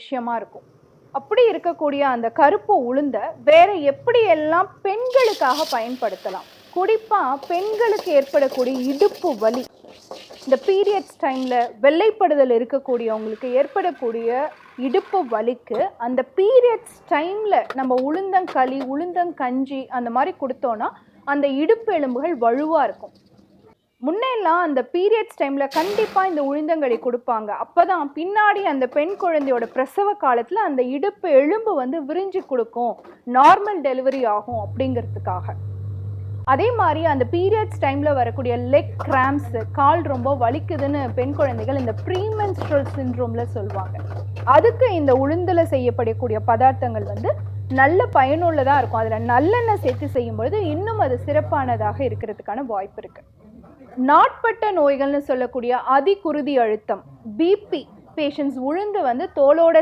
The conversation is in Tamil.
விஷயமா இருக்கும். அப்படி இருக்கக்கூடிய அந்த கருப்பு உளுந்த வேற எப்படி எல்லாம் பெண்களுக்காக பயன்படுத்தலாம்? குறிப்பா பெண்களுக்கு ஏற்படக்கூடிய இடுப்பு வலி. இந்த பீரியட்ஸ் டைம்ல வெள்ளைப்படுதல் இருக்கக்கூடியவங்களுக்கு ஏற்படக்கூடிய இடுப்பு வலிக்கு அந்த பீரியட்ஸ் டைம்ல நம்ம உளுந்தங்களி உளுந்தங்கஞ்சி அந்த மாதிரி கொடுத்தோம்னா அந்த இடுப்பு எலும்புகள் வலுவாக இருக்கும். முன்னெல்லாம் அந்த பீரியட்ஸ் டைமில் கண்டிப்பாக இந்த உளுந்தங்களி கொடுப்பாங்க. அப்போ தான் பின்னாடி அந்த பெண் குழந்தையோட பிரசவ காலத்தில் அந்த இடுப்பு எலும்பு வந்து விரிஞ்சு கொடுக்கும். நார்மல் டெலிவரி ஆகும் அப்படிங்கிறதுக்காக. அதே மாதிரி அந்த பீரியட்ஸ் டைமில் வரக்கூடிய லெக் கிராம்ஸு கால் ரொம்ப வலிக்குதுன்னு பெண் குழந்தைகள் இந்த ப்ரீமென்ஸ்ட்ரல் சிண்ட்ரோமில் சொல்லுவாங்க. அதுக்கு இந்த உளுந்தில் செய்யப்படக்கூடிய பதார்த்தங்கள் வந்து நல்ல பயனுள்ளதாக இருக்கும். அதில் நல்லெண்ணெய் சேர்த்து செய்யும்பொழுது இன்னும் அது சிறப்பானதாக இருக்கிறதுக்கான வாய்ப்பு இருக்குது நாட்பட்ட நோய்கள்னு சொல்லக்கூடிய அதிகுருதி அழுத்தம் பிபி பேஷண்ட்ஸ் உழுந்து வந்து தோலோட